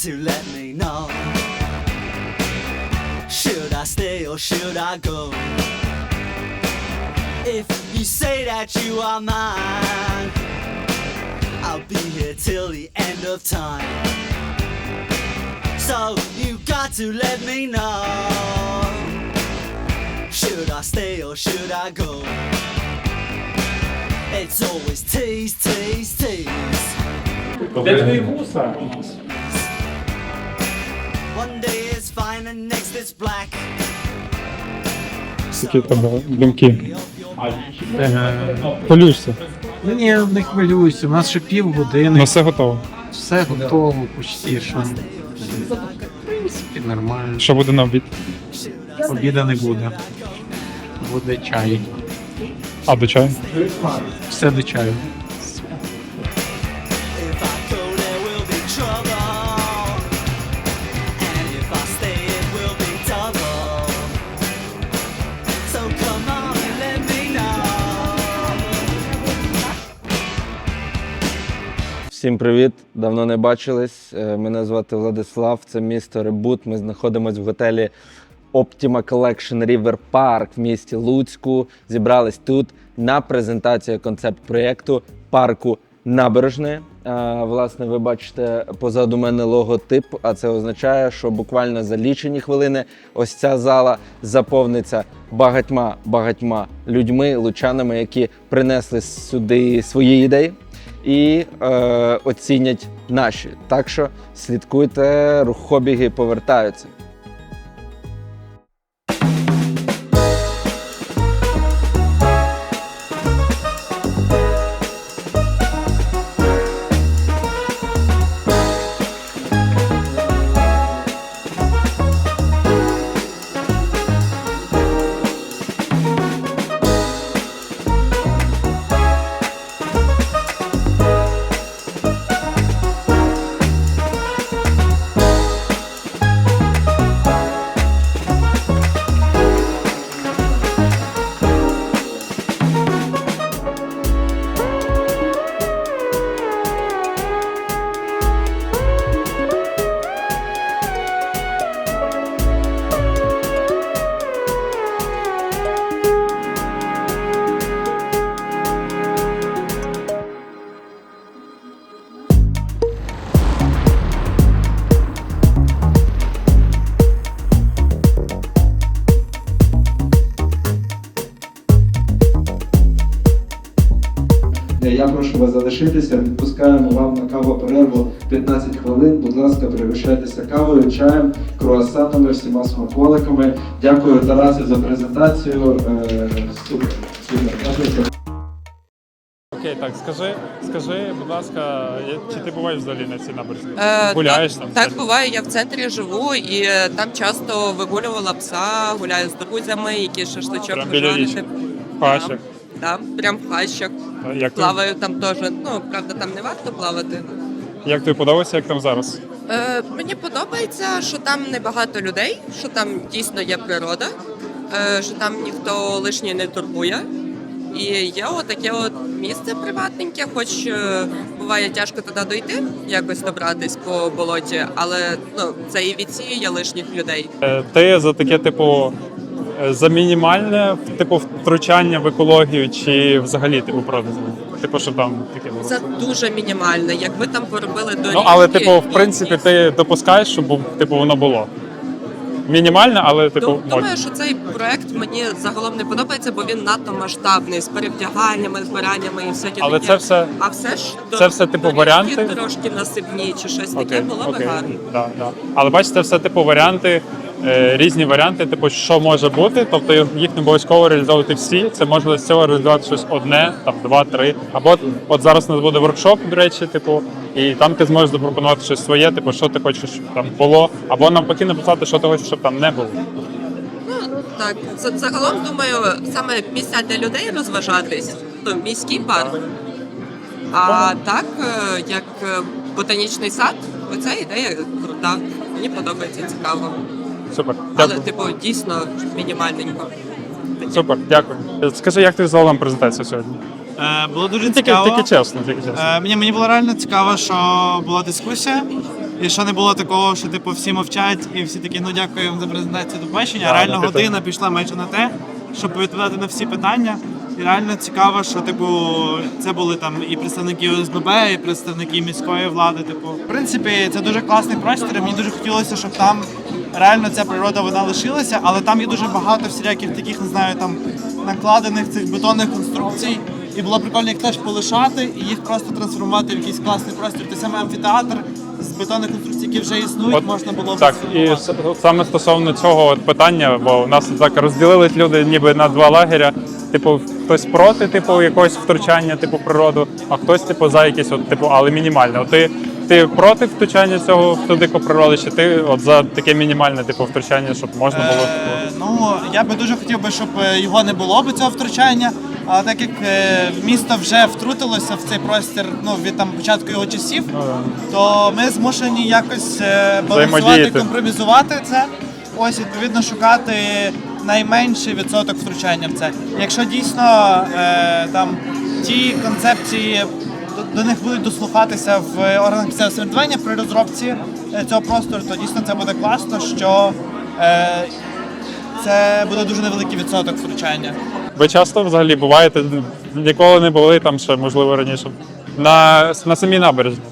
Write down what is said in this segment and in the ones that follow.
to let me know. Should I stay or should I go? If you say that you are mine, I'll be here till the end of time. So you got to let me know. Should I stay or should I go? It's always tease, tease, tease. Det blir rosa. Які в думки? Е, Хвилюєшся? Ні, не хвилююся. У нас ще півгодини. Ну все готово. Все готово, почти що. В принципі, нормально. Що буде на обід? Обіда не буде. Буде чай. А до чаю? Все до чаю. Всім привіт! Давно не бачились. Е, Мене звати Владислав, це місто Ребут. Ми знаходимося в готелі Optima Collection River Park в місті Луцьку. Зібрались тут на презентацію концепт-проєкту парку Набережне. Власне, ви бачите позаду мене логотип, а це означає, що буквально за лічені хвилини ось ця зала заповниться багатьма багатьма людьми, лучанами, які принесли сюди свої ідеї і е, оцінять наші. Так що слідкуйте, рухобіги повертаються. Я прошу вас залишитися. Відпускаємо вам на каву перерву 15 хвилин. Будь ласка, пригощайтеся кавою, чаєм, круасанами, всіма смаколиками. Дякую, Тарасе, за презентацію. Е, Супер. Супер. Дякую. Окей, так скажи, скажи, будь ласка, чи ти буваєш взагалі на цій набережні? Е, Гуляєш так, там? Так буває, я в центрі живу і е, там часто вигулювала пса, гуляю з друзями, які шашличок Прям біля річки? В Так, прям в хащах. Як, тобі- Плаваю там теж. Ну, правда, там не варто плавати. як тобі подобається, як там зараз? Е, мені подобається, що там небагато людей, що там дійсно є природа, е, що там ніхто лишнє не турбує. І є отаке от місце приватненьке, хоч е, буває тяжко туди дойти, якось добратись по болоті, але ну, це і відсіює лишніх людей. Е, Ти за таке, типу, за мінімальне типу втручання в екологію, чи взагалі типу проти? Типу, що там таке було? Це дуже мінімальне. Якби там поробили доріжки... Ну, але, типу, в принципі, ти допускаєш, щоб типу, воно було. Мінімальне, але типу, Дум- можна. Думаю, що цей проект мені загалом не подобається, бо він надто масштабний з перевдяганнями, збираннями і всяке Але таке. це все А все ж це все, типу, варіанти? трошки насипні чи щось таке Окей, було б окей. гарно. Да, да. Але бачите, все типу варіанти, е, різні варіанти, типу, що може бути. Тобто їх не обов'язково реалізовувати всі. Це може з цього реалізувати щось одне, там два, три. Або от, зараз у нас буде воркшоп, до речі, типу, і там ти зможеш запропонувати щось своє, типу, що ти хочеш, щоб там було, або навпаки написати, що ти хочеш, щоб там не було. Ну так, загалом думаю, саме місця для людей розважатись, то міський парк. А так, е, як е, ботанічний сад, оця ідея крута. Мені подобається цікаво. Супер. Але, Дякую. типу, дійсно мінімальненько. Супер, дякую. Скажи, як ти загалом презентацію сьогодні? Е, було дуже Тільки, цікаво. тільки чесно, тільки чесно. Е, мені, мені було реально цікаво, що була дискусія, і що не було такого, що типу всі мовчать, і всі такі, ну дякую вам за презентацію до побачення. Да, реально да, година пішла майже на те, щоб відповідати на всі питання. І реально цікаво, що типу це були там і представники ОСББ, і представники міської влади. Типу, в принципі, це дуже класний простір. і Мені дуже хотілося, щоб там реально ця природа вона лишилася, але там є дуже багато всіляких таких, не знаю, там накладених цих бетонних конструкцій. І було прикольно їх теж полишати і їх просто трансформувати в якийсь класний простір. Той самий амфітеатр з бетонних конструкцій, які вже існують, От, можна було Так, і саме стосовно цього от питання, бо у нас так розділились люди ніби на два лагеря. Типу, хтось проти, типу, якогось втручання, типу, в природу, а хтось, типу, за якісь, от, типу, але мінімальне. От ти, ти проти втручання цього в ту дику природу, чи ти от за таке мінімальне, типу, втручання, щоб можна було. Е, ну я би дуже хотів би, щоб е, його не було би цього втручання. А так як е, місто вже втрутилося в цей простір, ну від там початку його часів, Ну, то ми змушені якось е, балансувати, компромізувати це. Ось відповідно шукати найменший відсоток втручання в це. Якщо дійсно е, там ті концепції до, до них будуть дослухатися в органах місцевого самоврядування при розробці е, цього простору, то дійсно це буде класно, що е, це буде дуже невеликий відсоток втручання. Ви часто взагалі буваєте, ніколи не були там ще, можливо, раніше. На, на самій набережні.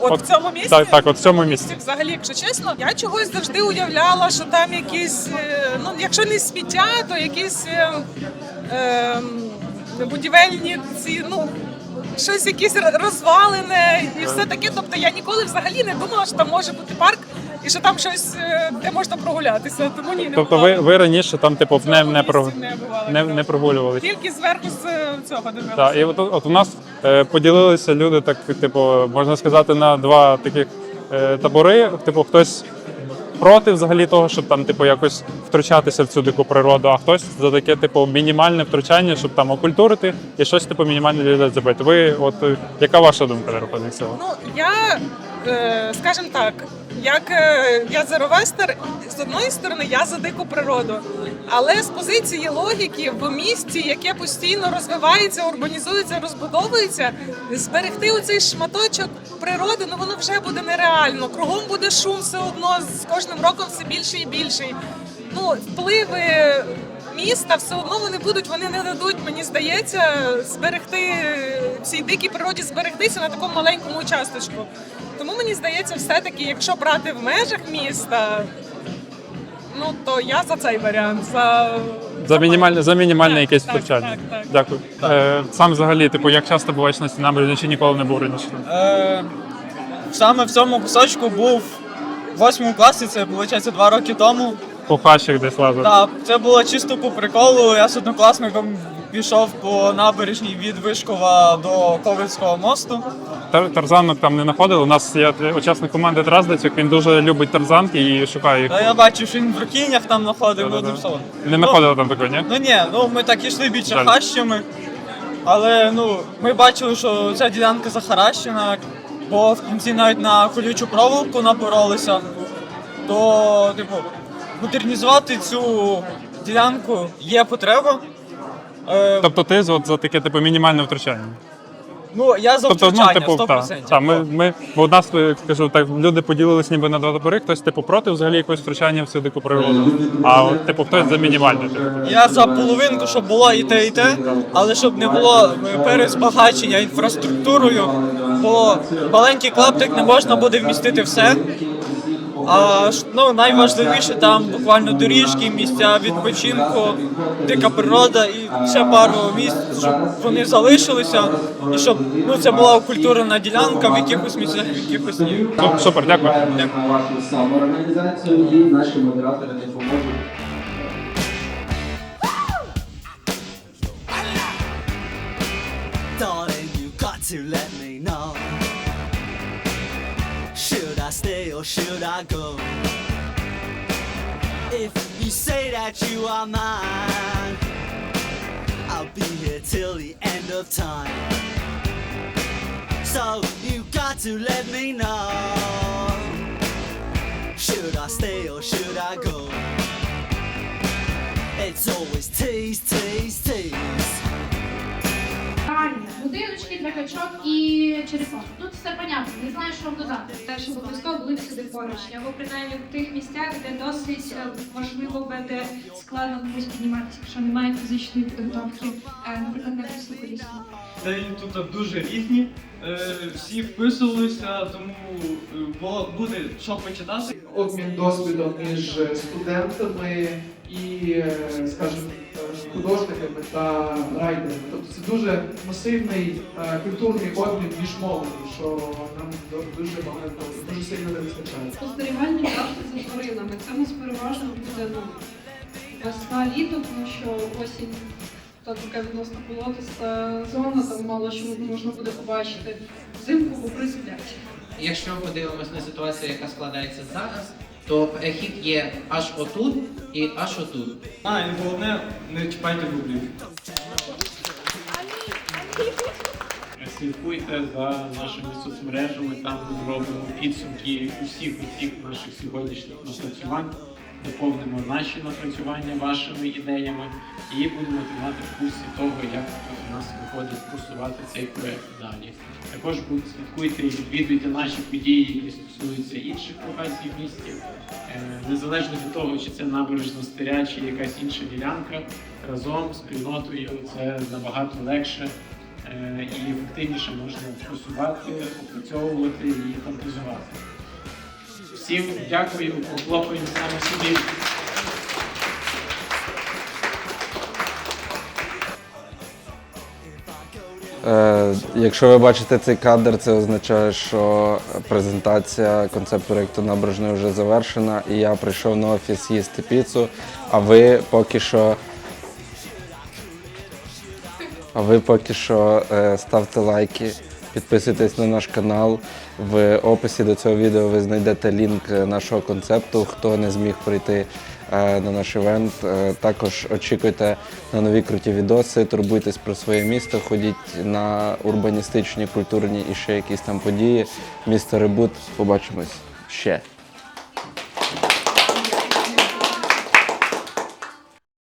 От, в цьому місці? Так, так, от в цьому місці. Взагалі, якщо чесно, я чогось завжди уявляла, що там якісь, е, ну якщо не сміття, то якісь е, е, будівельні ці, ну. Щось якісь розвалене і все таке. Тобто я ніколи взагалі не думала, що там може бути парк і що там щось, е, де можна прогулятися. Тому ні, не Тобто бувало. ви, ви раніше там, типу, В не, не, про, не бували, не, так. прогулювались. Тільки зверху з е, цього дивилися. Так, і от, от у нас е, поділилися люди, так, типу, можна сказати, на два таких е, табори. Типу, хтось проти взагалі того, щоб там, типу, якось втручатися в цю дику природу, а хтось за таке, типу, мінімальне втручання, щоб там окультурити і щось, типу, мінімальне людей зробити. Ви, от, е, яка ваша думка рахунок цього? Ну я е, скажімо так, як е, я зеровестер, з одної сторони я за дику природу, але з позиції логіки в місті, яке постійно розвивається, урбанізується, розбудовується, зберегти оцей шматочок природи, ну воно вже буде нереально. Кругом буде шум все одно з кожним роком все більше і більший. Ну, впливи міста все одно вони будуть, вони не дадуть, мені здається, зберегти цій дикій природі зберегтися на такому маленькому участочку. Тому мені здається, все-таки, якщо брати в межах міста, ну то я за цей варіант. За, За мінімальне, за мінімальне Так, якесь так, втручання. так, так. Дякую. Е, сам взагалі, типу, як часто буваєш на стінам чи ніколи не був раніше? Е, саме в цьому кусочку був в восьмому класі, це виходить два роки тому. По хащах десь лазив. Так, це було чисто по приколу. Я з однокласником пішов по набережній від Вишкова до Ковицького мосту. Тар- Тарзанок там не знаходили. У нас є учасник команди Драздацюк, він дуже любить тарзанки і шукає їх. Та я бачив, що він в рукіннях там знаходив, ну одним словом. Не знаходили там такого, ні? Ну ні, ну ми так ішли більше Жаль. хащами. Але ну, ми бачили, що ця ділянка захаращена, бо в кінці навіть на колючу проволоку напоролися. То, типу, модернізувати цю ділянку є потреба. Е, Тобто ти за- от за таке типу мінімальне втручання. ну, я за Тобто, втручання, ну, типу, 100%. та, та, ми, ми, бо у нас, е, скажу так, люди поділились ніби на два табори, хтось типу проти взагалі якогось втручання в цю дику природу, а от, типу хтось за мінімальне. Типу. Я за половинку, щоб було і те, і те, але щоб не було е, перезбагачення інфраструктурою, бо маленький клаптик не можна буде вмістити все. А ну, найважливіше там буквально доріжки, місця відпочинку, дика природа і ще пару місць, щоб вони залишилися, і щоб ну, це була культурна ділянка в якихось місцях, в якихось ні. Су- Супер, дякую. Дякую вашу самоорганізацію і наші модератори не поможуть. Or should I go? If you say that you are mine, I'll be here till the end of time. So you got to let me know. Should I stay or should I go? It's always tease, tease, tease. Будиночки для качок і черепах. Тут все понятно, не знаю, що вам додати. теж обов'язково були всюди поруч, або принаймні в тих місцях, де досить е, можливо буде складно комусь підніматися, якщо немає фізичної підготовки, е, наприклад, на крісло колісно. День тут дуже різні, е, всі вписувалися, тому е, було буде що почитати. обмін досвідом між студентами і, е, скажімо, художниками та райдерами. Тобто це дуже масивний е, культурний обмін між мовами, що нам дуже багато, дуже сильно не вистачає. Спостерігання завжди за тваринами. Це у нас переважно буде ну, весна літо, тому що осінь та така відносно болотиста зона, там мало що можна буде побачити. Взимку бобри сплять. Якщо ми подивимось на ситуацію, яка складається зараз, то перехід є аж отут і аж отут. А, і головне, не чіпайте бублів. Слідкуйте за нашими соцмережами, там ми робимо підсумки усіх усіх наших сьогоднішніх напрацювань, доповнимо наші напрацювання вашими ідеями і будемо тримати в курсі того, як у нас виходить просувати цей проект далі. Також слідкуйте і відвідуйте наші події, які стосуються інших локацій в місті. Е, Незалежно від того, чи це набережна стиря, чи якась інша ділянка, разом з спільнотою це набагато легше е, і ефективніше можна просувати, опрацьовувати і фантазувати. Всім дякую, похлопаємо саме собі. Е, якщо ви бачите цей кадр, це означає, що презентація концепт проєкту набережної вже завершена, і я прийшов на офіс їсти піцу, а ви поки що. А ви поки що е, ставте лайки, підписуйтесь на наш канал. В описі до цього відео ви знайдете лінк е, нашого концепту. Хто не зміг прийти е, на наш івент. Е, також очікуйте на нові круті відоси, турбуйтесь про своє місто, ходіть на урбаністичні, культурні і ще якісь там події. Місто Ребут. Побачимось ще.